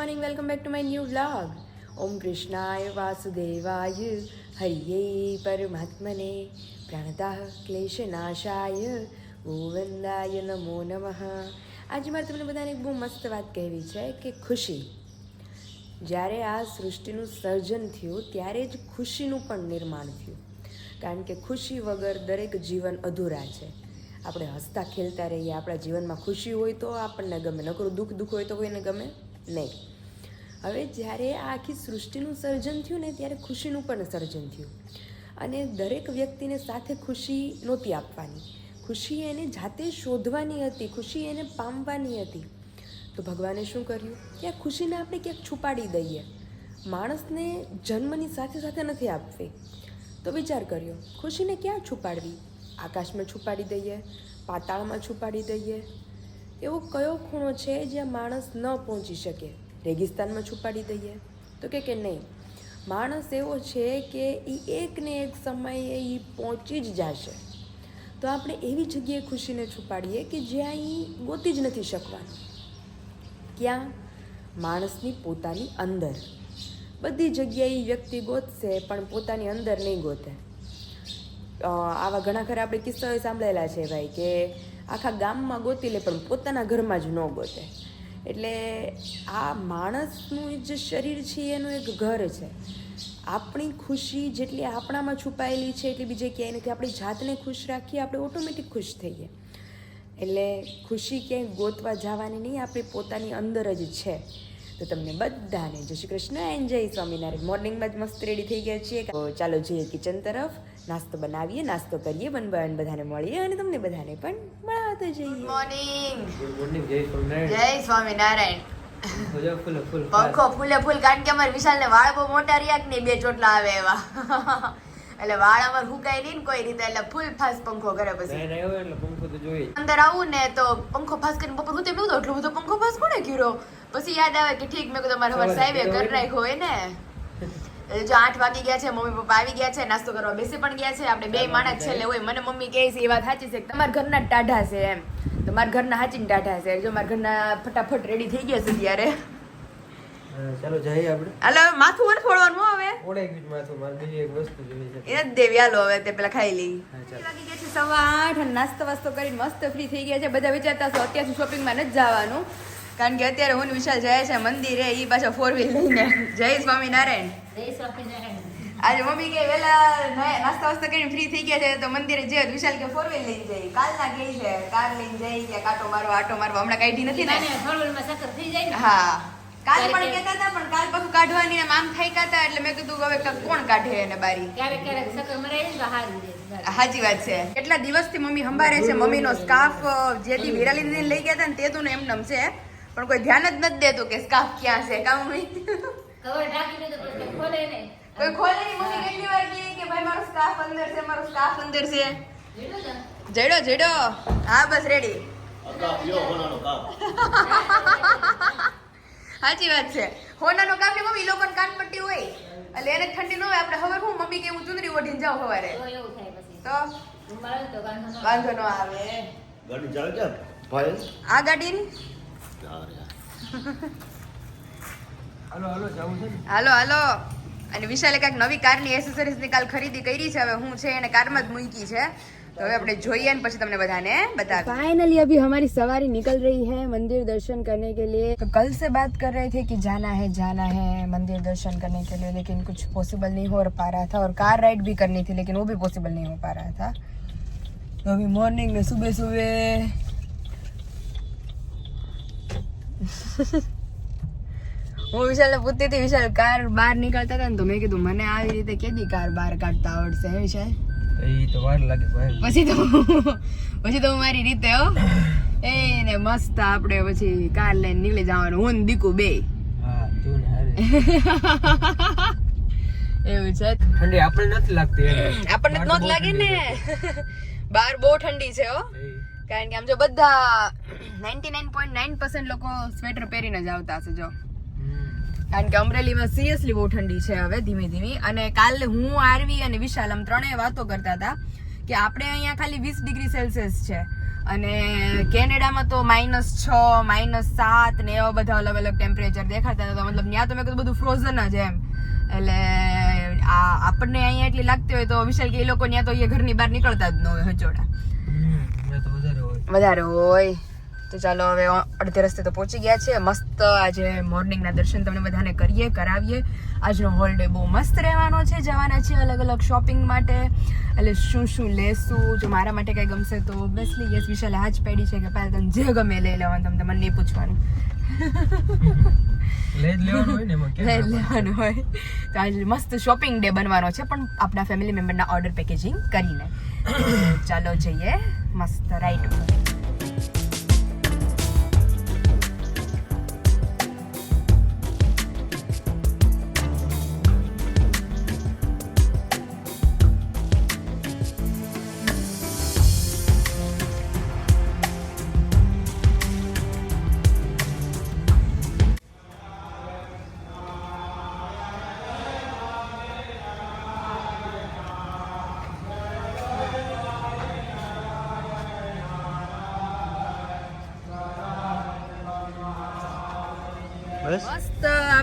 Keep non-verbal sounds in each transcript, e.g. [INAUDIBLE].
Morning welcome back to my new vlog ઓમ કૃષ્ણાય વાસુદેવાય હરિયે પરમાત્મને પ્રણતાઃ ક્લેશનાશાય ગોવિંદાય નમો નમઃ આજે મારે તમને બધાને એક બહુ મસ્ત વાત કહેવી છે કે ખુશી. જ્યારે આ સૃષ્ટિનું સર્જન થયું, ત્યારે જ ખુશીનું પણ નિર્માણ થયું. કારણ કે ખુશી વગર દરેક જીવન અધૂરા છે. આપણે હસતા ખેલતા રહીએ, આપણા જીવનમાં ખુશી હોય તો આપણને ગમે, નકરું દુઃખ દુઃખ હોય તો કોઈને ગમે. નહીં હવે જ્યારે આ આખી સૃષ્ટિનું સર્જન થયું ને, ત્યારે ખુશીનું પણ સર્જન થયું. અને દરેક વ્યક્તિને સાથે ખુશી નહોતી આપવાની. ખુશી એને જાતે શોધવાની હતી, ખુશી એને પામવાની હતી. તો ભગવાને શું કર્યું? કે આ ખુશીને આપણે ક્યાંક છુપાડી દઈએ. માણસને જન્મની સાથે સાથે નથી આપવી. તો વિચાર કર્યો, ખુશીને ક્યાં છુપાડવી? આકાશમાં છુપાડી દઈએ, પાતાળમાં છુપાડી દઈએ એવો કયો ખૂણો છે જ્યાં માણસ ન પહોંચી શકે? રેગિસ્તાનમાં છુપાડી દઈએ. તો કે કે નહીં? માણસ એવો છે કે એ એક ને એક સમયે એ પહોંચી જ જશે. તો આપણે એવી જગ્યાએ ખુશીને છુપાડીએ કે જ્યાં એ ગોતી જ નથી શકવાનું. ક્યાં? માણસની પોતાની અંદર. બધી જગ્યાએ વ્યક્તિ ગોતશે, પણ પોતાની અંદર નહીં ગોતે. આવા ઘણા ખરા આપણે કિસ્સાઓ સાંભળેલા છે ભાઈ કે આખા ગામમાં ગોતી લે, પણ પોતાના ઘરમાં જ ન ગોતે. એટલે આ માણસનું જે શરીર છે, એનું એક ઘર છે. આપણી ખુશી જેટલી આપણામાં છુપાયેલી છે, એટલી બીજે ક્યાંય નથી. આપણી જાતને ખુશ રાખીએ, આપણે ઓટોમેટિક ખુશ થઈએ એટલે ખુશી ક્યાંય ગોતવા જવાની નહીં, આપણી પોતાની અંદર જ છે. તો તમને બધાને જય શ્રી કૃષ્ણ એન્જય સ્વામિનારાયણ. મોર્નિંગમાં જ મસ્ત રેડી થઈ ગયા છીએ. ચાલો જઈએ કિચન તરફ. નાસ્તો બનાવીએ નાસ્તો કરીએ બન બન બધાને મળીએ અને તમને બધાને પણ મળાવતા જઈએ. મોર્નિંગ ગુડ મોર્નિંગ જય સ્વામિનારાયણ. જય સ્વામિનારાયણ. મજા ફૂલ ફૂલ. પંખો ફૂલે ફૂલ કારણ કે અમારે વિશાલ ને વાળ બહુ મોટા રહ્યા કે નહીં બે ચોટલા આવે એવા. એટલે વાળ અમાર હુકાય નહીં ને કોઈ રીતે એટલે ફૂલ ફાસ્ટ પંખો કરે પછી. લાઈન આવ્યો એટલે પંખો તો જોઈએ જ. અંદર આવું ને તો પંખો ફાસ કરીને બપોર હું તો નહોતો એટલો બધો પંખો ફાસ કોને કર્યો? પછી યાદ આવે કે ઠીક મેં કીધું તમારે સવારે સાહેબે કરી હોય ને? નાખ્યો હોય ને. જો આઠ વાગી ગયા છે મમ્મી પપ્પા આવી ગયા છે નાસ્તો કરવા બેસી પણ ગયા છે. આપણે બે માણસ છેલ્લે હોય. મને મમ્મી કહે છે એ વાત સાચી છે કે તમારા ઘરના ટાઢા છે એમ. તો મારા ઘરના હાચીને ટાઢા છે. જો મારા ઘરના ફટાફટ રેડી થઈ ગયા છે ત્યારે. ચાલો જઈએ આપણે. હાલો માથું વણ ફોડવાનું હવે. ઓળાઈ ગયું માથું મારે બીજી એક વસ્તુ જોઈએ છે. એ દેવી હાલો હવે તે પેલા ખાઈ લઈ. વાગી ગયા છે? સવા આઠ અને નાસ્તો વાસ્તો કરીને મસ્ત ફ્રી થઈ ગયા છે. બધા વિચારતા છો અત્યારથી શોપિંગમાં નથી જવાનું. કારણ કે અત્યારે હું વિશાલ જાય છે મંદિરે એ પાછા ફોર વ્હીલ લઈને. જય સ્વામિનારાયણ. આજે મમ્મી કે વેલા નાસ્તા વાસ્તા કરીને ફ્રી થઈ ગયા છે તો મંદિરે જે વિશાલ કે ફોર વ્હીલ લઈને જઈ કાલના ગઈ છે કાર લઈને જઈ કે કાટો મારવા આટો મારવા હમણાં કાઢી નથી ને. હા. કાલ પણ કહેતા હતા પણ કાલ પાછું કાઢવાની ને આમ થઈ ગયા એટલે મેં કીધું હવે કોણ કાઢે એને બારી? ક્યારેક ક્યારેક સકર મરાય ને હારી જાય સાચી વાત છે. કેટલા દિવસથી મમ્મી સંભાળે છે મમ્મીનો સ્કાફ જેથી વિરાલી લઈ ગયા હતા ને તે તો એમ નમ છે. પણ કોઈ ધ્યાન જ નથી દેતું કે સ્કાફ ક્યાં છે કામ મમ્મી? કવર ઢાંકીને તો પછી ખોલે નહીં. કોઈ ખોલે નહીં. મમ્મી કેટલી વાર કહે કે ભાઈ મારો સ્કાર્ફ અંદર છે મારો સ્કાર્ફ અંદર છે? જડો જડો હા બસ રેડી સાચી વાત છે. હોનાનો કામ ને મમ્મી લોકોને કાનપટ્ટી હોય. એટલે એને ઠંડી ન હોય. આપણે હવે હું મમ્મી કે હું ચુંદડી ઓઢીને જાઉં સવારે? તો એવું થાય પછી. તો? ઉંબાળો તો ગાંઠો ન વાંધો ન આવે. ગાડી ચાલે છે? ભાઈ? આ ગાડીની હાલો હાલો જવું છે ને હાલો હાલો અને વિશાલે કાંઈક નવી કારની એસેસરીઝ ની કાલ ખરીદી કરી છે હવે હું છે એને કારમાં જ મૂકી છે તો હવે આપણે જોઈએ ને પછી તમને બધાને બતા फाइनली अभी हमारी सवारी निकल रही है मंदिर दर्शन करने के लिए तो कल से बात कर रहे थे कि जाना है जाना है मंदिर दर्शन करने के लिए लेकिन कुछ पॉसिबल नहीं हो पा रहा था और कार राइड भी करनी थी लेकिन वो भी पॉसिबल नहीं हो पा रहा था तो अभी मॉर्निंग में सुबह सुबह હું વિશાલને પૂછતી હતી વિશાલ કાર બહાર નીકળતા હતા ને તો મેં કીધું મને આવી રીતે કેદી કાર બહાર કાઢતા આવડશે હે વિશાલ? તો તો વાર લાગે ભાઈ. પછી તો પછી તો હું મારી રીતે હો. એ ને મસ્ત આપણે પછી કાર લઈને નીકળી જવાનું. હું ને દીકુ બે. હા તું ને હારે. એવું છે. ઠંડી આપણે નથી લાગતી આપણને તો નથી લાગે ને. બહાર બહુ ઠંડી છે હો. કારણ કે આમ જો બધા ninety nine point nine percent લોકો સ્વેટર પહેરીને જ આવતા હશે જો. કારણ કે અમરેલીમાં સિરિયસલી બહુ ઠંડી છે હવે ધીમે ધીમે. અને કાલે હું આરવી અને વિશાલ આમ ત્રણેય વાતો કરતા હતા કે આપણે અહીંયા ખાલી વીસ ડિગ્રી સેલ્સિયસ છે. અને કેનેડામાં તો માઇનસ છ માઇનસ સાત ને એવા બધા અલગ અલગ ટેમ્પરેચર દેખાતા હતા. મતલબ ત્યાં તો મેં કીધું બધું ફ્રોઝન જ એમ. એટલે આ આપણને અહીંયા એટલી લાગતી હોય તો વિશાલ કે એ લોકો ત્યાં તો એ ઘરની બહાર નીકળતા જ ન હોય હચોડા વધારે હોય. વધારે હોય. તો ચાલો હવે અડધે રસ્તે તો પહોંચી ગયા છે. મસ્ત આજે મોર્નિંગના દર્શન તમને બધાને કરીએ કરાવીએ. આજનો હોલિડે બહુ મસ્ત રહેવાનો છે. જવાના છે અલગ અલગ શોપિંગ માટે. એટલે શું શું લેશું? જો મારા માટે કંઈ ગમશે તો ઓબ્વિયસલી યસ વિશાલે હાજ પેડી છે કે પહેલાં તને જે ગમે લઈ લેવાનું તમને મને નહીં પૂછવાનું. [LAUGHS] લેવાનું હોય તો આજે મસ્ત શોપિંગ ડે બનવાનો છે પણ આપણા ફેમિલી મેમ્બરના ઓર્ડર પેકેજિંગ કરીને. ચાલો જઈએ. મસ્ત રાઈટ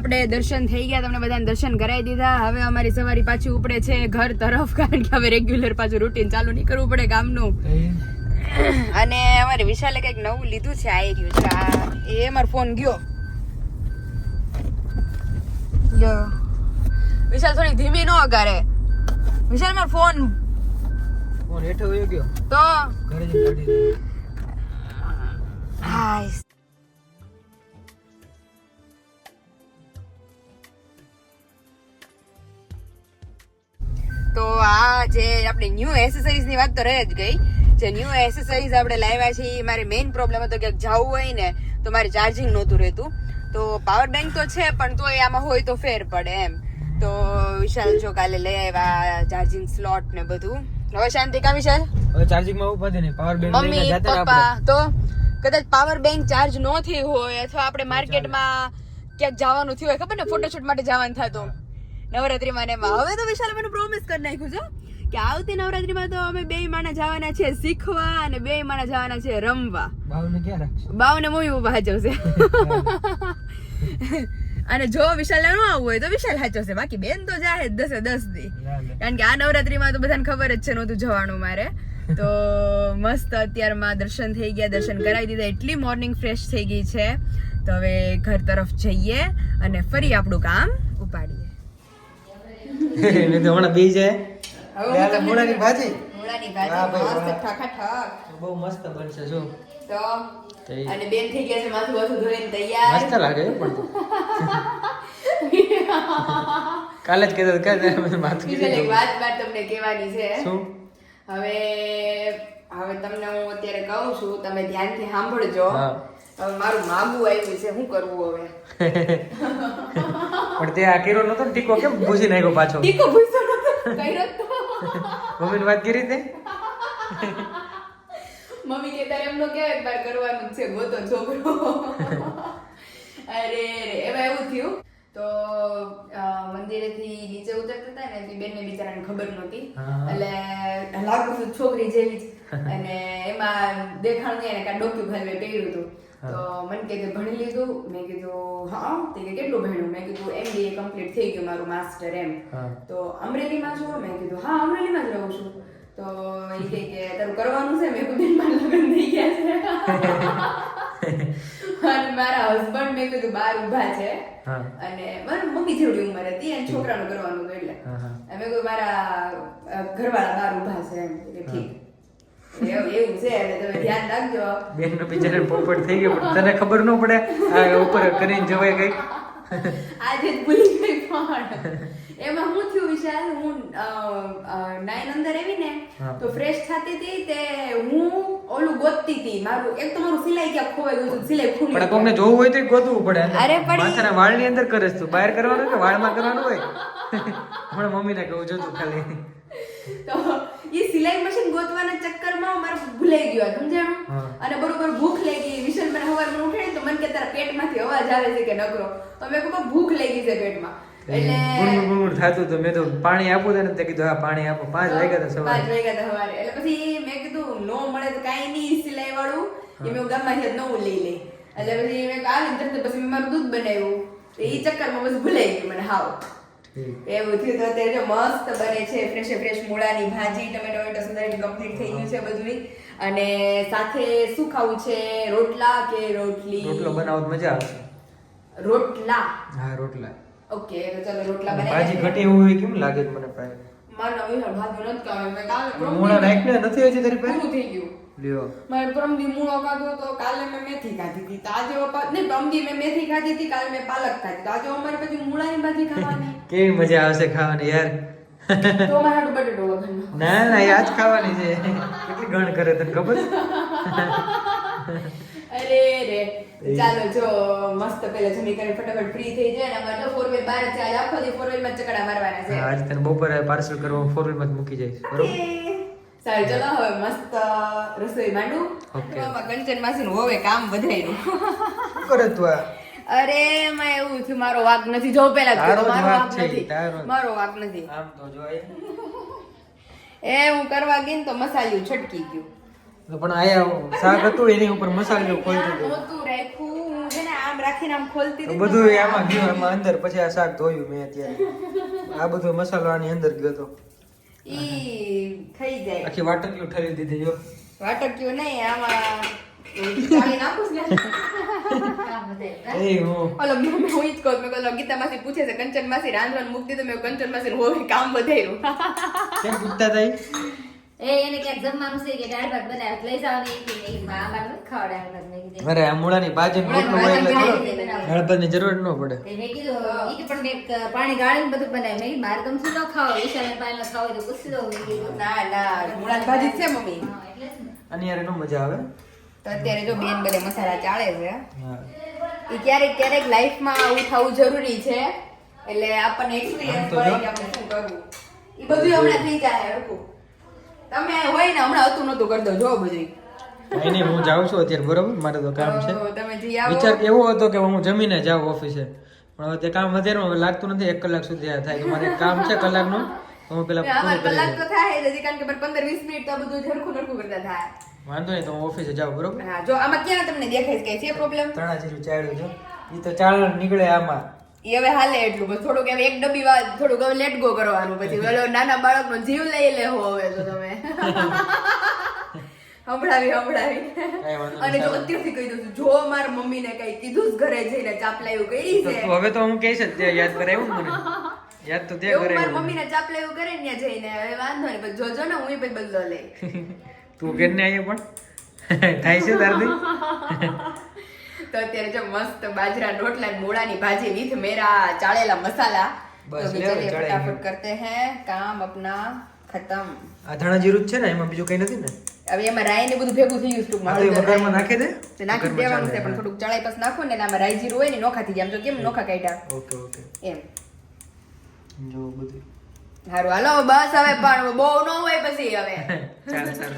આપણે દર્શન થઈ ગયા તમને બધાને દર્શન કરાવી દીધા. હવે અમારી સવારી પાછી ઉપડે છે ઘર તરફ કારણ કે હવે રેગ્યુલર પાછું રૂટીન ચાલુ નહીં કરવું પડે ગામનું. અને અમારે વિશાલે કંઈક નવું લીધું છે આવી ગયું છે. આ એ અમારો ફોન ગયો. વિશાલ થોડી ધીમી ન અગારે વિશાલ મારો ફોન ફોન હેઠો ગયો. તો? ન્યૂ એસેસરીઝની વાત તો રહે જ ગઈ. જે ન્યૂ એસેસરીઝ આપણે લાવ્યા છે એ મારે મેઇન પ્રોબ્લેમ હતો કે જવું હોય ને તો મારે ચાર્જિંગ નહોતું રહેતું. તો પાવર બેંક તો છે પણ તોય આમાં હોય તો ફેર પડે એમ. તો વિશાલ જો કાલે લઈ આવ્યા ચાર્જિંગ સ્લોટ ને બધું. હવે શાંતિ કા વિશાલ? હવે ચાર્જિંગમાં ઊભા ને પાવર બેંક મમ્મી પપ્પા તો કદાચ પાવર બેંક ચાર્જ ન થઈ હોય અથવા આપણે માર્કેટમાં ક્યાંક જવાનું થયું હોય ખબર ને? ફોટોશૂટ માટે જવાનું થતું. નવરાત્રીમાં ને એમાં. હવે તો વિશાલ મને પ્રોમિસ કરી નાખ્યું છે કે આવતી નવરાત્રીમાં તો અમે બે માણા જવાના છે શીખવા અને બે માણા જવાના છે રમવા. બાવને ક્યાં રાખશું? બાવને મૂવી ઊભા હાચવશે. [LAUGHS] અને જો વિશાલ ન આવવું હોય તો વિશાલ હાચવશે. બાકી બેન તો જાય દસે દસ દી. કારણ કે આ નવરાત્રીમાં તો બધાને ખબર જ છે નહોતું જવાનું મારે. [LAUGHS] તો મસ્ત અત્યારમાં દર્શન થઈ ગયા દર્શન કરાવી દીધા. એટલી મોર્નિંગ ફ્રેશ થઈ ગઈ છે. તો હવે ઘર તરફ જઈએ અને ફરી આપણું કામ ઉપાડીએ. [LAUGHS] તો હમણાં બી જાય. હવે મૂળાની ભાજી? મૂળાની ભાજી. મસ્ત ઠાકા. બહુ મસ્ત બનશે જો. તો અને બેન થઈ ગયા છે માથું બાથું ધોઈને તૈયાર. મસ્ત લાગે પણ [LAUGHS] કાલે જ કહેતો કે માથું બીજી એક વાત વાત તમને કહેવાની છે. શું? હવે હવે તમને હું અત્યારે કહું છું તમે ધ્યાનથી સાંભળજો. હવે મારું માગું આવ્યું છે શું કરવું હવે? [LAUGHS] પણ તે આ કેરો નતો ટીકો કેમ ભૂસી નાખ્યો પાછો? ટીકો ભૂસ્યો નતો કર્યો તો મમ્મીને વાત કરી તે? મમ્મી કે તારે કે બાર કરવાનું છે? ગોતો છોકરો. અરે એમાં એવું થયું. તો મંદિરેથી નીચે ઉતરતા હતા ને તે બેનને બિચારાને ખબર નહોતી. એટલે લાગુ છોકરી જેવી જ. અને એમાં દેખાણ નહીં એને કાં ડોક્યું ખાલી પહેર્યું હતું. તો મને કે તે ભણી લીધું. મેં કીધું હા. તે કે કેટલું ભણ્યું? મેં કીધું એમબીએ કમ્પ્લીટ થઈ ગયું મારું માસ્ટર એમ. તો અમરેલીમાં છો મેં કીધું હા અમરેલીમાં જ રહું છું. તો એ કે કે તારું કરવાનું છે? મેં કીધું મારા લગ્ન થઈ ગયા છે. [LAUGHS] અને મારા હસબન્ડ મેં કીધું બાર ઊભા છે. અને મારી મમ્મી જેવડી ઉંમર હતી અને છોકરાનું કરવાનું હતું એટલે. મેં કીધું મારા ઘરવાળા બાર ઊભા છે. એમ. ઠીક. એવું છે તમે ધ્યાન રાખજો. બેન નો બિચારા પોપટ થઈ ગયો પણ તને ખબર ન પડે આ ઉપર કરીને જવાય કઈ આજે ભૂલી ગઈ પણ. એમાં હું થયું વિશાલ? હું નાઈન અંદર આવી ને તો ફ્રેશ થતી હતી તે હું ઓલું ગોતતી હતી. મારું એક તો મારું સિલાઈ ક્યાં ખોવાઈ ગયું સિલાઈ ખુલી પણ તમને જોવું હોય તો ગોતવું પડે. અરે પણ ની માથાના વાળની અંદર કરે તું. બહાર કરવાનું કે વાળમાં કરવાનું હોય? [LAUGHS] હમણાં મમ્મીને કહું જોતું ખાલી. તો એ સિલાઈ મશીન ગોતવાના ચક્કરમાં મારે ભૂલાઈ ગયો સમજાણું? અને બરોબર ભૂખ લાગી વિશાલ મને સવારમાં ઉઠે તો મને કે તારા પેટમાંથી અવાજ આવે છે કે નકરો. તો મેં કહું ભૂખ લાગી છે પેટમાં. થતું મેં તો પાણી આપું તને તે કીધું હા પાણી આપો. પાંચ વાગ્યા હતા પાંચ વાગ્યા હતા સવારે. એટલે પછી મેં કીધું નો મળે તો કાંઈ નહીં સિલાઈ વાળું એ મેં ગામમાં છે નવું લઈ લઈ. એટલે પછી મેં આ લીધું પછી મેં મારું દૂધ બનાવ્યું. એ એ ચક્કરમાં પછી ભૂલાઈ ગયું મને હાવ. એવું થયું તો અત્યારે જો મસ્ત બને છે ફ્રેશ ફ્રેશ મૂળાની ભાજી ટમેટો ટમેટો સુંદર કમ્પ્લીટ થઈ ગયું છે બધું અને સાથે શું ખાવું છે? રોટલા કે રોટલી? રોટલો બનાવો મજા આવશે રોટલા. હા રોટલા. ઓકે તો ચાલો રોટલા બનાવી ભાજી ઘટે હોય કેમ લાગે મને પાય મારા નવી ભાજી નથી ખાવી મેં કાલે મૂળા નાખને નથી હજી તારી પાસે? પૂરું થઈ ગયું. લ્યો. મારે પરમદી મૂળો ખાધો તો કાલે મેં મેથી ખાધી હતી. તો આજે નહીં પરમદી મેં મેથી ખાધી હતી કાલે મેં પાલક ખાધી તો આજે અમારે પછી મૂળાની ભાજી ખાવાની. [LAUGHS] કેવી મજા આવશે ખાવાની યાર? તો મારે બટેટો વઘારનો. ના ના આજ ખાવાની છે. કેટલી ગણ કરે તને ખબર? અરે રે. ચાલો જો મસ્ત પેલા જમી કરીને ફટાફટ ફ્રી થઈ જાય ને અમારે તો ફોર વ્હીલ બાર આખો દી ફોર વ્હીલમાં ચકડા મારવાના છે. આજ તને બપોરે પાર્સલ કરવા ફોર વ્હીલમાં જ મૂકી જઈશ. બરોબર? સારું ચલો હવે મસ્ત રસોઈ માંડું. તો આમાં કંચન માસીનું કામ વધાર્યું કરે તું અરે એમાં એવું થયું મારો વાક નથી. જો પેલા મારો વાક નથી. મારો વાક નથી. આમ તો જોઈએ. એ હું કરવા ગઈ ને તો મસાલિયું છટકી ગયું. પણ આયા શાક હતું એની ઉપર મસાલો ખોલી દીધો હતું. રાખ્યું. હું છે ને આમ રાખીને આમ ખોલતી હતી બધું આમાં ગયું આમાં અંદર પછી આ શાક ધોયું મેં અત્યારે. આ બધો મસાલો આની અંદર ગયો તો. ઈ ખાઈ જાય. આખી વાટકીઓ ઠરી દીધી જો. વાટકીઓ નહીં આમાં ચાળી નાખું ને. એ હું. ઓલો મેં મેં હું જ કહું મેં કહ્યું, ગીતા માસી પૂછે છે કંચન માસી રાંધવાનું મૂકી દીધું મેં કંચન માસી હોવે કામ વધાર્યું. કેમ પૂછતા હતા અરે આ મૂળાની ભાજી ને હોય એટલે ચલો હળદરની જરૂર ન પડે. મેં કીધું ઈ પણ મેં પાણી ગાળીને બધું બનાવ્યું. મેં મારે તો શું ન ખાવ ઈશાને પાણી ન ખાવ તો પૂછી દઉં. ના ના મૂળાની ભાજી છે મમ્મી. હા એટલે જ ને. આની યાર નો મજા આવે? તો અત્યારે જો બેન બધે મસાલા ચાળે છે. હા. ઈ ક્યારેક ક્યારેક લાઈફમાં આવું થવું જરૂરી છે. એટલે આપણને એક્સપિરિયન્સ મળે કે આપણે શું કરવું. ઈ બધું હમણાં થઈ જાય હરખું. તમે હોય ને હમણાં હતું નતું કરતો જો બધું નહીં હું જાઉં છું અત્યારે બરોબર? મારે તો કામ છે. તમે જી આવો. વિચાર એવો હતો કે હું જમીને જાઉં ઓફિસે. પણ હવે તે કામ વધારે હવે લાગતું નથી એક કલાક સુધી થાય. તો મારે કામ છે કલાકનું તો હું પેલા કલાક તો થાય હજી કારણ કે પંદર વીસ મિનિટ તો બધું ઝરખું નરખું કરતા થાય. વાંધો નહીં તો હું ઓફિસે જાઉં બરોબર? હા જો આમાં ક્યાં તમને દેખાય કે છે પ્રોબ્લેમ તણા જીરું ચાલ્યું છે. એ તો ચાલ નીકળે આમાં. એ હવે હાલે એટલું બસ થોડુંક હવે એક ડબ્બી વાત થોડુંક હવે લેટ ગો કરવાનું પછી. ઓલો નાના બાળકનો જીવ લઈ લેવો હવે તો તમે. [LAUGHS] સંભળાવી સંભળાવી અને જો. અત્યારથી કહી દઉં છું જો મારા મમ્મીને કઈ કીધું જ ઘરે જઈને ચાપલાયું કરી છે. હવે તો હું કહીશ જ યાદ કરાવ્યું ને મને. યાદ તો તે કરે મારા મમ્મીને ચાપલાયું કરે ને ત્યાં જઈને હવે વાંધો નહીં પણ જોજો ને હું પછી બદલો લઈ [LAUGHS] તું ઘેર ને આવીએ પણ. [LAUGHS] થાય છે તારથી. તો અત્યારે જો મસ્ત બાજરા રોટલા મોળાની ભાજી વિથ મેરા ચાળેલા મસાલા. બસ ફટાફટ કરતે હે કામ અપના ખતમ. આ જીરું છે ને એમાં બીજું કઈ નથી ને? હવે એમાં રાઈ ને બધું ભેગું થઈ ગયું ટૂંકમાં નાખી દે? નાખી દેવાનું છે પણ થોડુંક ચણાઈ પાસ નાખો ને આમાં રાઈ જીરું હોય ને નોખા થઈ જાય. આમ કેમ નોખા કાઢ્યા? Okay okay. એમ. જો બધું. સારું હાલો બસ હવે પણ બહુ નો હોય પછી હવે. [LAUGHS] ચાલો ચાલો.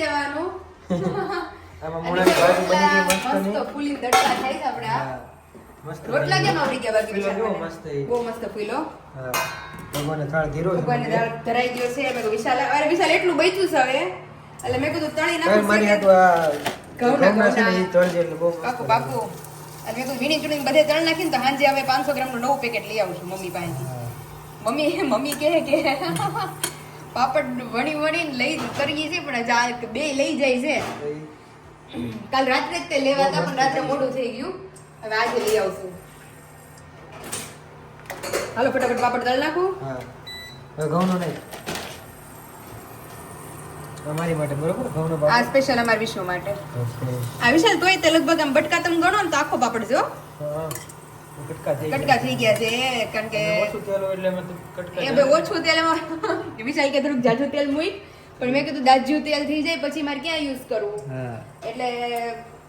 દેવાનું. આમાં ભાજી બની ગઈ મસ્ત મસ્ત ફૂલી દડકા થાય છે આપણે. આ. મસ્ત રોટલા કેમ આવડી ગયા બાકી બહુ મસ્ત બહુ મસ્ત ફૂલો. હા ભગવાનને થાળ ધીરો ભગવાનને થાળ ધરાઈ ગયો છે મેં વિશાલ અરે વિશાલ એટલું બચ્યું છે હવે. એટલે મેં કીધું તળી નાખું મારી આ ઘઉંના ઘઉંના તળજે એટલે બહુ બાપુ પાકું અને મેં કીધું વીણી ચૂણીને બધે તળ નાખીને તો સાંજે હવે પાંચસો ગ્રામનું નવું પેકેટ લઈ આવું છું મમ્મી પાસેથી. મમ્મી મમ્મી કહે કે પાપડ વણી વણીને લઈ કરીએ છીએ પણ જા બે લઈ જાય છે. કાલ રાત્રે જ તે લેવા હતા પણ રાત્રે મોડું થઈ ગયું. હવે આજે લઈ આવશું. હાલો ફટાફટ પાપડ તળ નાખું. હા. ઘઉંનો નહીં. અમારી માટે બરોબર? ઘઉંનો આ સ્પેશિયલ અમારા વિશ્વ માટે. આ વિશાલ તોય તે લગભગ આમ બટકા તમે ગણો ને તો આખો પાપડ જો. હા. કટકા થઈ કટકા થઈ ગયા છે કારણ કે ઓછું તેલ હોય એટલે અમે કટકા એ બે ઓછું તેલ વિશાલ કે થોડુંક જાજુ તેલ મૂક. પણ મેં કીધું દાજ્યું તેલ થઈ જાય પછી મારે ક્યાં યુઝ કરવું? એટલે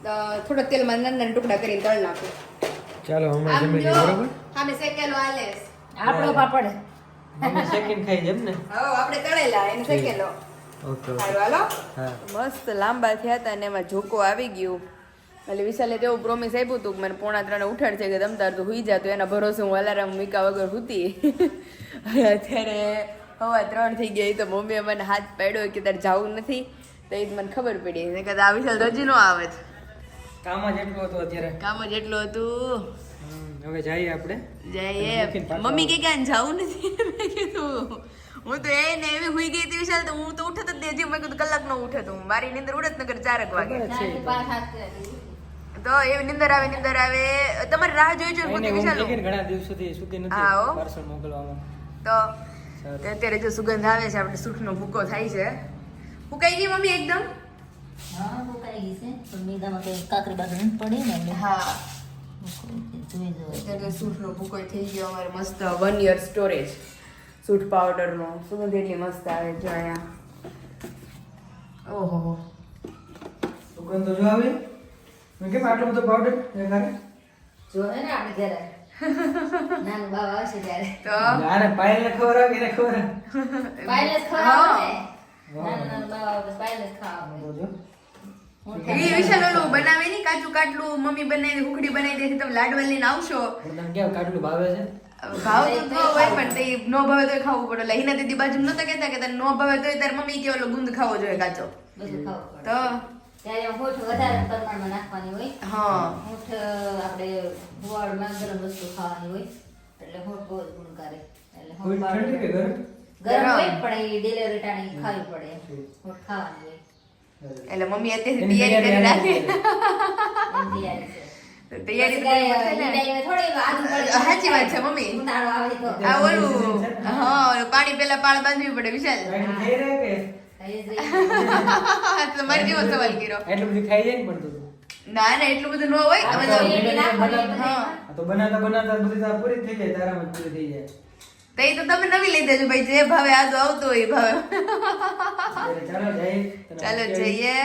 અ, થોડોક તેલમાં નાના નાના ટુકડા કરીને તળ નાખું. ચાલો હમણાં જમી લઈએ બરોબર? સામે શેકેલો આલેસ. આપણો પાપડ. અમે સેકન્ડ ખાઈ જેમ ને? હવે આપણે તળેલા એને શેકેલો. ઓકે હાલો. હા. મસ્ત લાંબા થયા હતા અને એમાં ઝોકો આવી ગયું. એટલે વિશાલે તેવું પ્રોમિસ આપ્યું હતું કે મને પોણા ત્રણે ઉઠાડશે કે તમ તાર તો હુઈ જતો એના ભરોસે હું અલારામ મીકા વગર હુતી. અત્યારે હવા ત્રણ થઈ ગઈ તો મમ્મીએ મને હાથ પાડ્યો કે તારે જવું નથી. તો એ જ મને ખબર પડી. એને કદાચ આ વિશાલ રજી નો આવે છે. કામ જ એટલું હતું અત્યારે. કામ જ એટલું હતું. હવે જઈએ આપણે. જઈએ. મમ્મી કે ક્યાં જવું નથી? [LAUGHS] મેં કીધું હું તો એ ને એવી હુઈ ગઈ હતી વિશાલ તો હું તો ઉઠત જ દેજી મેં કીધું કલાક નો ઉઠે તું મારી નીંદર ઉડત નગર ચારક વાગે. તો. એવી નિંદર આવે નિંદર આવે. તમારે રાહ જોઈ જો ગઈ ને ઘણા દિવસોથી સુધી. નથી પાર્સલ મોકલવામાં. તો અત્યારે જો સુગંધ આવે છે આપણે સૂટનો ભૂકો થાય છે. ફૂકાઈ ગઈ મમ્મી એકદમ? હા ભૂકાઈ ગઈ છે. પણ મેદામાં કઈ કાકરી બાજુ નથી પડી ને એટલે. હા. જોઈ સૂઠનો ભૂકો થઈ ગયો અમારે મસ્ત વન યર સ્ટોરેજ સૂઠ પાવડરનો સુગંધ એટલી મસ્ત આવે જો અહીંયા. ઓહો. સુગંધ જો આવે. કેમ આટલો બધો પાવડર ઘરે જો હે ને આપણે ઘરે નાનું બાવા આવશે ત્યારે. તો? આને પાયલને ખબર આવે કે એને ખબર પાયલ નાનું નાનું બાવા આવે પાયલસ ખાવા એ વિશાલ ઓલું બનાવે નહીં કાચું કાટલું મમ્મી બનાવી હુખડી બનાવી દે તમે લાડવા લઈને આવશો. પણ કેવું કાટલું ભાવે છે? ભાવ તો હોય પણ તે નો ભાવે તો ખાવું પડે. એટલે હિના દીદી બાજુ નતા કહેતા કે તને નો ભાવે તોય તાર મમ્મી કે ઓલો ગુંદ ખાવો જોઈએ કાચો. બધું ખાવું પડે. તો? ત્યારે હોઠ વધારે પ્રમાણમાં નાખવાની હોય. હા. હોઠ આપણે ગુવાળમાં ગરમ વસ્તુ ખાવાની હોય. એટલે હોઠ બહુ જ ગુણકારે એટલે હોઠ ગરમ? ગરમ હોય પણ એ ડિલિવરી ટાણી ખાવી પડે. હોઠ ખાવાની હોય. એટલે મમ્મી અત્યારે તૈયારી કરી રાખે. તૈયારી પાણી પેલા પાળ બાંધવી પડે વિશાલ. કાંઈ થઈ રહે કે ખાઈ જ રહી. તમારે [LAUGHS] જેવો સવાલ કર્યો. એટલું બધું ખાઈ જાય ને પણ તું? ના ના એટલું બધું ન હોય તમે તો તો- એની નાખવાની બનાવતા- હા. આ તો બનાવતા બનાવતા બધી પૂરી થઈ જાય તારામાં પૂરી થઈ જાય. તો તો તમે નવી લઈ દેજો ભાઈ જે ભાવે આદુ આવતો હોય ભાવે. ચાલો જઈએ.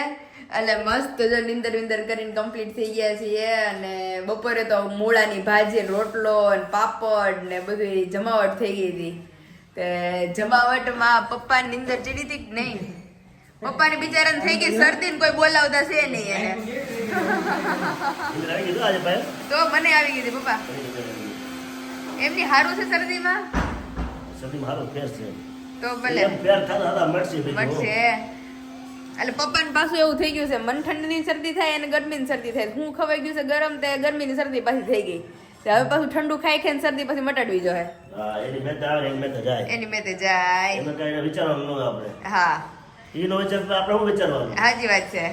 એટલે મસ્ત જો નિંદર વિંદર કરીને કમ્પ્લીટ થઈ ગયા છીએ અને બપોરે તો મૂળાની ભાજી રોટલો ને પાપડ ને બધી જમાવટ થઈ ગઈ હતી. તે જમાવટમાં પપ્પાની અંદર ચડી હતી કે નહીં? પપ્પાની બિચારાને થઈ ગઈ શરદી ને કોઈ બોલાવતા છે નહીં તો મને આવી ગઈ પપ્પા. એમની હારું છે શરદીમાં? સતી હારું ફેર છે તો ભલે. ફેર થતા મળશે. મળશે એટલે પપ્પાને પાછું એવું થઈ ગયું છે, મન ઠંડીની શરદી થાય અને ગરમીની શરદી થાય. હું ખવાઈ ગયું છે ગરમ? તે ગરમીની શરદી પાછી થઈ ગઈ. હવે પાછું ઠંડુ ખાઈ ખાઈને શરદી પછી મટાડવી જોઈએ. હા એની મહેતા આવે એની મહેતા જાય. એની મેં જાય. એમાં કઈ વિચારવાનું ન આપણે. હા. એનો વિચાર તો આપણે શું વિચારવાનું? સાચી વાત છે.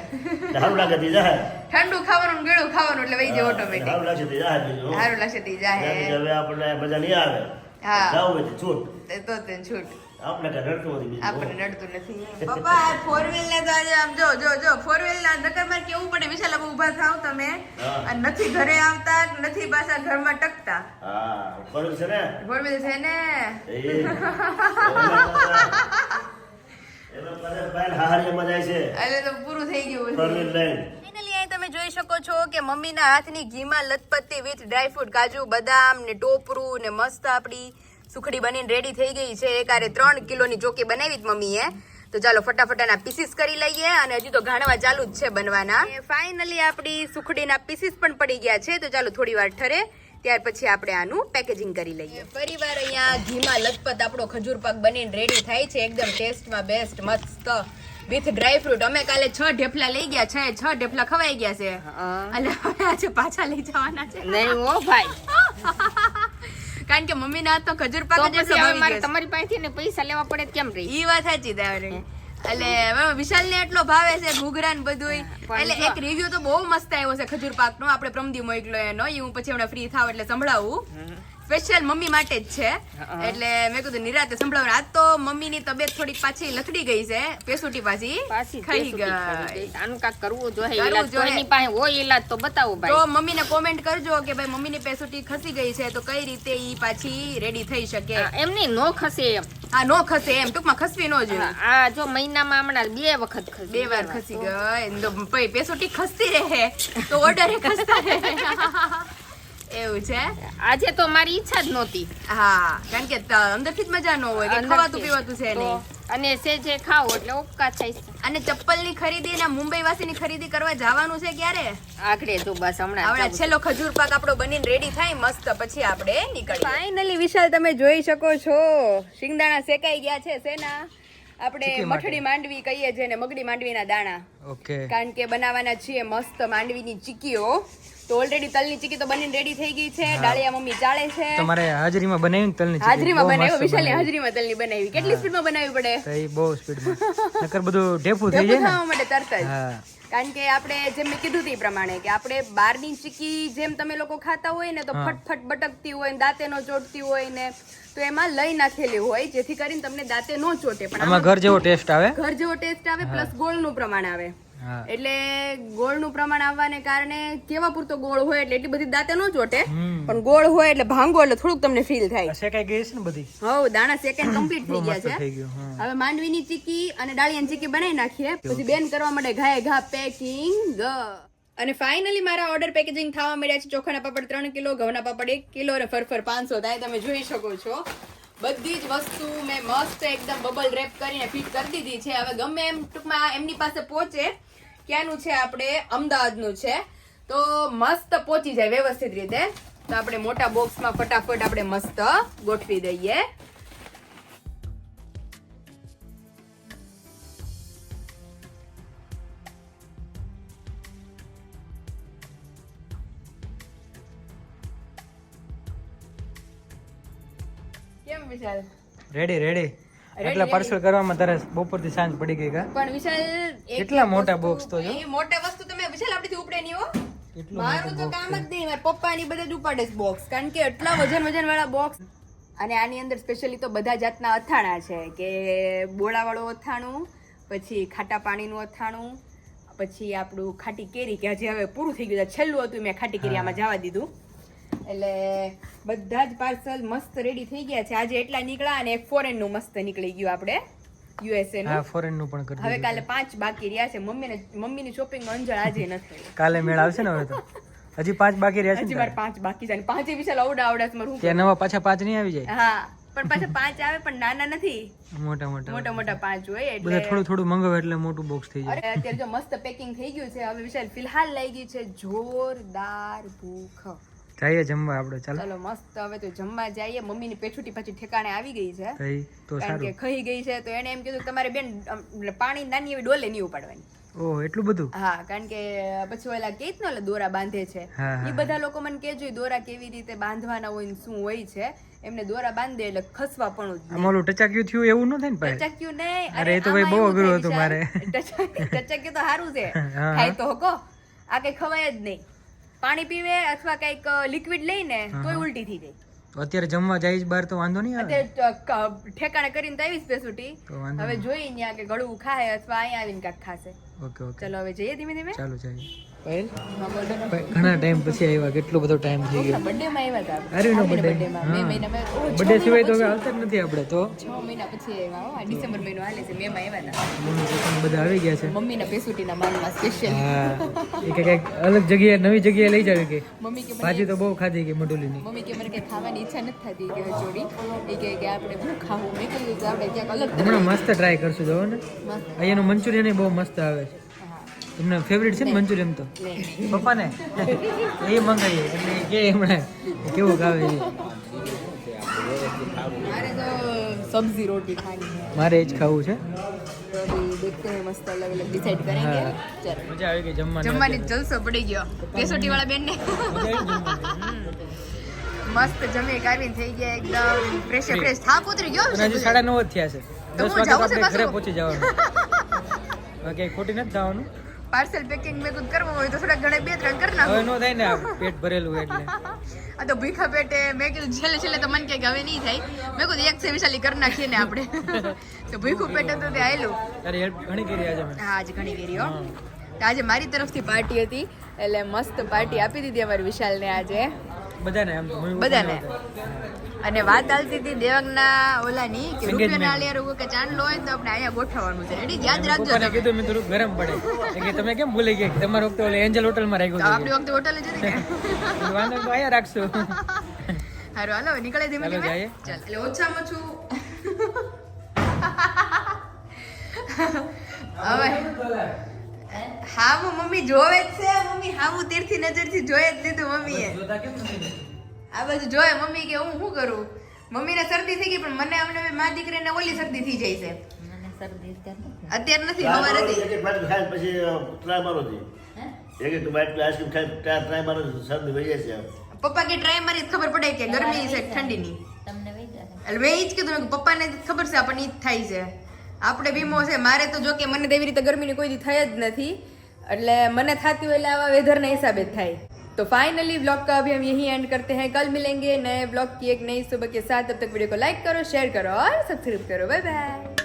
સારું લાગે તે જાય. ઠંડુ ખાવાનું ગળું ખાવાનું એટલે વહી જાય ઓટોમેટિક સારું લાગશે તે જાય સારું લાગશે તે જાય. હવે આપણે મજા નહીં આવે. હા. જાવ તો છૂટ. તો તે છૂટ. આપણે કઈ રડતું નથી આપણે રડતું નથી પપ્પા ફોર વ્હીલ ને તો આજે આમ જો જો જો ફોર વ્હીલ ના નકરમાં કેવું પડે વિશાલ અમે ઊભા થાવ તમે અને નથી ઘરે આવતા નથી પાછા ઘરમાં ટકતા હા વ્હીલ છે ને ફોર વ્હીલ છે ને એટલે તો પૂરું થઈ ગયું લઈને તમે જોઈ શકો છો કે મમ્મીના હાથની ઘીમાં લથપત્તી વિથ ડ્રાયફ્રૂટ કાજુ બદામ ને ટોપરું ને મસ્ત આપણી સુખડી બનીને રેડી થઈ ગઈ છે. એકારે ત્રણ કિલોની ચોકી બનાવી જ મમ્મીએ. તો ચાલો ફટાફટ એના પીસીસ કરી લઈએ અને હજી તો ઘાણવા ચાલુ જ છે બનવાના. ફાઇનલી આપણી સુખડીના પીસીસ પણ પડી ગયા છે. તો ચાલો થોડી વાર ઠરે. ત્યાર પછી આપણે આનું પેકેજિંગ કરી લઈએ. ફરીવાર અહીંયા ઘીમાં લથપથ આપણો ખજૂર પાક બનીને રેડી થાય છે. એકદમ ટેસ્ટમાં બેસ્ટ મસ્ત વિથ ડ્રાય ફ્રૂટ અમે કાલે છ ઢેફલા લઈ ગયા છે. છ ઢેફલા ખવાઈ ગયા છે. અને હવે આજે પાછા લઈ જવાના છે. નહીં હો ભાઈ. [LAUGHS] કારણ કે મમ્મી ના તો ખજૂર પાક જ. તમારી પાસેથી ને પૈસા લેવા પડે કેમ રહી? ઈ વાત સાચી તારી. એટલે વિશાલ ને એટલો ભાવે છે ઘૂઘરા ને બધું એટલે એક રિવ્યુ તો બહુ મસ્ત આવ્યો છે ખજૂર પાક નો આપણે પ્રમદી મોકલો એનો. ઈ હું પછી હમણાં ફ્રી થાવ એટલે સંભળાવું. સ્પેશિયલ મમ્મી માટે જ છે. એટલે મેં કીધું નિરાતે સંભળાવ આજ તો મમ્મી ની તબિયત થોડીક પાછી લથડી ગઈ છે. પેસુટી પાછી ખાઈ ગઈ. આનું કાક કરવું જોઈએ કરવું જોઈએ. પાસે હોય ઈલાજ તો બતાવો તો મમ્મી મમ્મીને કોમેન્ટ કરજો કે ભાઈ મમ્મીની પેસુટી ખસી ગઈ છે તો કઈ રીતે ઈ પાછી રેડી થઈ શકે. હા, એમની નો ખસે એમ. આ નો ખસે એમ. ટૂંકમાં ખસવી નો જોઈએ આ જો મહિનામાં હમણાં બે વખત ખસી. બે વાર ખસી ગઈ. પેસોટી ખસતી રહે. તો ઓર્ડર ખસતા રહે. [LAUGHS] એવું છે? આજે તો મારી ઈચ્છા જ નહોતી. હા કારણ કે અંદરથી જ મજા ન હોય કે. ખવાતું પીવાતું છે નહીં. અને સે જે ખાવ એટલે ઉપકા થાય છે અને ચપ્પલની ખરીદી ને મુંબઈ વાસીની ખરીદી કરવા જવાનું છે ક્યારે? આખડે તો બસ હમણાં આવડા છેલ્લો ખજૂર પાક આપણો બનીને રેડી થાય મસ્ત પછી આપણે નીકળીએ. ફાઇનલી વિશાલ તમે જોઈ શકો છો. શિંગદાણા શેકાઈ ગયા છે શેના? આપણે મઠડી માંડવી કહીએ છીએ ને મગડી માંડવીના દાણા. ઓકે. કારણ કે બનાવવાના છીએ મસ્ત માંડવીની ચીકીઓ. તો ઓલરેડી તલની ચીકી તો બનીને રેડી થઈ ગઈ છે. ડાળિયા મમ્મી ચાળે છે. તમારે હાજરીમાં બનાવી તલની ચીકી, હાજરીમાં બનાવી વિશાલની હાજરીમાં તલની બનાવી. કેટલી સ્પીડમાં બનાવવી પડે? તો બહુ સ્પીડમાં નકર બધું ઢેફું થઈ જાય ને. થવા માટે તરત જ. કારણ કે આપણે જેમ મેં કીધું તે પ્રમાણે કે આપણે બહારની ચીકી જેમ તમે લોકો ખાતા હોય ને તો. ફટફટ બટકતી હોય દાંતે નો ચોટતી હોય ને તો એમાં લઈ નાખેલી હોય જેથી કરીને તમને દાંતે નો ચોટે. પણ આમાં ઘર જેવો ટેસ્ટ આવે. ઘર જેવો ટેસ્ટ આવે પ્લસ ગોળનું પ્રમાણ આવે. એટલે ગોળનું પ્રમાણ આવવાને કારણે કેવા પૂરતો ગોળ હોય એટલે એટલી બધી દાંતે ન ચોટે. પણ ગોળ હોય એટલે ભાંગો એટલે થોડુંક તમને ફીલ થાય. શેકાઈ ગઈ છે ને બધી? હવ દાણા સેકન્ડ કમ્પ્લીટ થઈ ગયા છે. હવે માંડવી ની માંડવીની ચીકી અને ડાળિયાની ચીકી બનાવી નાખીએ. પછી બેન કરવા માટે ઘાએ ઘા પેકિંગ અને ફાઇનલી મારા ઓર્ડર પેકેજિંગ થવા મળ્યા છે ચોખાના પાપડ ત્રણ કિલો ઘઉંના પાપડ એક કિલો અને ફરફર પાંચસો થાય તમે જોઈ શકો છો. બધી જ વસ્તુ મેં મસ્ત એકદમ બબલ રેપ કરીને ફિટ કરી દીધી છે. હવે ગમે એમ ટૂંકમાં એમની પાસે પહોંચે ક્યાંનું છે આપણે? અમદાવાદનું છે. તો મસ્ત પહોંચી જાય વ્યવસ્થિત રીતે. તો આપણે મોટા બોક્સમાં ફટાફટ આપણે મસ્ત ગોઠવી દઈએ. વિશાલ. રેડી રેડી એટલે પાર્સલ કરવામાં તારે બપોરથી સાંજ પડી ગઈ કા? પણ વિશાલ કેટલા મોટા બોક્સ તો જો. એ મોટા વસ્તુ તમે વિશાલ આપણીથી ઉપડે નહીં હો. મારું તો કામ જ નહીં મારા પપ્પા ની બધા જ ઉપાડે છે બોક્સ કારણ કે એટલા વજન વજન વાળા બોક્સ અને આની અંદર સ્પેશિયલી તો બધા જાતના અથાણા છે કે બોળાવાળું અથાણું પછી ખાટા પાણીનું અથાણું પછી આપણું ખાટી કેરી કે હજી હવે પૂરું થઈ ગયું છેલ્લું હતું મેં ખાટી કેરી આમાં જવા દીધું. એટલે બધા જ પાર્સલ મસ્ત રેડી થઈ ગયા છે. આજે એટલા નીકળ્યા અને એક ફોરેનનું મસ્ત નીકળી ગયું આપણે. યુએસએ નું. ફોરેનનું પણ કરી હવે કાલે પાંચ બાકી રહ્યા છે. મમ્મીને મમ્મીની શોપિંગ અંજળ આજે નથી. કાલે મેળ આવશે ને હવે તો? હજી પાંચ બાકી રહ્યા છે હજી મારે પાંચ બાકી છે પાંચે વિશાલ આવડા આવડા છે. મારું ત્યાં નવા પાછા પાંચ નહીં આવી જાય? હા પણ પાછા પાંચ આવે પણ નાના નથી. મોટા મોટા. મોટા મોટા પાંચ હોય બધા એટલે થોડું થોડું મંગાવે એટલે મોટું બોક્સ થઈ જાય. અત્યારે જો મસ્ત પેકિંગ થઈ ગયું છે. હવે વિશાલ ફિલહાલ લઈ ગઈ છે. જોરદાર ભૂખ. જઈએ જમવા આપણે ચાલો. ચાલો મસ્ત. હવે તો જમવા જઈએ. મમ્મીની પેછુટી પાછી ઠેકાણે આવી ગઈ છે. થઈ તો કે સારું. ખાઈ ગઈ છે તો એને એમ કીધું તમારે બેન પાણી નાની એવી ડોલે નહીં ઉપાડવાની. ઓહ એટલું બધું? હા કારણ કે પછી ઓલા કેત ને ઓલા દોરા બાંધે છે. એ બધા લોકો મને કેજો ઈ દોરા કેવી રીતે બાંધવાના હોય ને શું હોય છે. એમને દોરા બાંધે એટલે ખસવા પણ અમારું ટચાક્યું થયું એવું ન થાય ને ટચક્યું નહીં. અરે, એ તો ભાઈ બહુ અઘરું હતું મારે ટચાક્યું તો સારું છે. ખાય તો હકો આ કઈ ખવાય જ નહીં પાણી પીવે અથવા કંઈક લિક્વિડ લઈને તોય ઉલટી થઈ જાય. અત્યારે જમવા જાય બહાર તો વાંધો નહીં આવે? અત્યારે ઠેકાણે કરીને તો આવી જ તો હવે જોઈ ત્યાં કે ગળું ખાય અથવા અહીંયા આવીને કાંઈક ખાશે. Okay okay. ચલો હવે જઈએ ધીમે ધીમે. ચાલો જઈએ. ને. ઘણા ટાઈમ પછી આવ્યા કેટલો બધો ટાઈમ થઈ ગયો. બર્થડે માં આવ્યા હતા. માં. મે મહિનામાં ઓહ, બર્થડે સિવાય તો હવે મહિના જ નથી આપણે તો. છ મહિના પછી આવ્યા હો. આ ડિસેમ્બર મહિનો હાલે છે મે માં આવ્યા હતા. મમ્મી બધા આવી ગયા છે. મમ્મીના પેસુટીના માનમાં સ્પેશિયલ હા. એ કે કંઈક અલગ જગ્યાએ નવી જગ્યાએ લઈ જાવી કે? મમ્મી કે ભાજી તો બહુ ખાધી કે મડુલીની. મમ્મી કે મને કે ખાવાની ઈચ્છા નથી થતી કે જોડી. એ કે કે આપણે હું ખાવું. મે કીધું કે આપણે ક્યાંક અલગ હમણાં મસ્ત ટ્રાય કરશું જો ને. અહીંયાનું મંચુરિયન બહુ મસ્ત આવે છે. એમનો ફેવરિટ છે ને મંચુરિયન તો. પપ્પાને? એ મંગાવીએ એટલે કે એમણે. કેવું ખાવે સબ્જી રોટી મારે એ જ ખાવું છે. મજા આવી જલસો પડી ગયો. કેસોટી વાળા બેન [LAUGHS] મસ્ત જમી કાઢીને થઈ ગયા એકદમ. ફ્રેશ ફ્રેશ થાક ઉતરી ગયો હજી સાડા નવ જ થયા છે. પહોંચી જવાનું. બાકી ખોટી નથી થવાનું પાર્સલ પેકિંગ મેં કુદ કરવું હોય તો થોડા ઘણે બે ત્રણ કરી નાખો. નો થાય ને પેટ ભરેલું એટલે. [LAUGHS] આ તો ભીખા પેટે મેં કીધું છેલ્લે છેલ્લે તો મને કે હવે નહીં થાય. મેં કીધું એક સેવિશાલી કરી નાખીએ ને આપણે. [LAUGHS] તો ભીખું પેટે તો તે આયેલું. તારી હેલ્પ ઘણી કરી આજે મેં હા આજે ઘણી કરી હો. આજે મારી તરફથી પાર્ટી હતી એટલે મસ્ત પાર્ટી આપી દીધી અમારી વિશાલને આજે. બધાને આમ બધાને. અને વાત ચાલતી હતી દેવાંગના ઓલાની કે રૂપિયા નાળિયેર ઉપર કે ચાંદલો હોય ને તો આપણે અહીંયા ગોઠવવાનું છે. રેડી યાદ રાખજો તમે. કીધું મેં થોડું ગરમ પડે. કે તમે કેમ ભૂલી ગયા તમારો વખતે ઓલે એન્જલ હોટલમાં રાખ્યું આપણી વખતે હોટલ જ હતી ને વાંધો તો અહીંયા રાખશું. હારું હાલો નીકળે ધીમે ચાલો ધીમે. ચાલ એટલે ઓછામાં ઓછું. હવે હા હું મમ્મી જોવે જ છે. મમ્મી હા હું તીરથી નજરથી જોઈ જ લીધું મમ્મીએ. જોતા કેમ નથી? આ બધું જોયે મમ્મી કે હું શું કરું? મમ્મીને શરદી થઈ ગઈ પણ મને અમને મા દીકરીને ઓલી શરદી થઈ જાય છે. અત્યારે નથી. અત્યારે નથી સવાર હતી એક એક બાટલી ખાય પછી ટ્રાય મારો હતી એક એક બાટલી આઈસ્ક્રીમ ખાય ટ્રાય ટ્રાય મારો શરદી વહી જાય છે પપ્પા કે ટ્રાય મારી જ ખબર પડે કે ગરમી છે ઠંડીની. તમને વહી જશે. મેં એ જ કીધું કે પપ્પાને ખબર છે આપણને ઈ જ થાય છે. આપણે બીમો છે મારે તો જો કે મને તેવી એવી રીતે ગરમીની કોઈ દી થઈ જ નથી. એટલે મને થતી હોય એટલે આવા વેધરના હિસાબે જ થાય. तो फाइनली व्लॉग का अभी हम यही एंड करते हैं कल मिलेंगे नए ब्लॉग की एक नई सुबह के साथ तब तक वीडियो को लाइक करो शेयर करो और सब्सक्राइब करो बाय बाय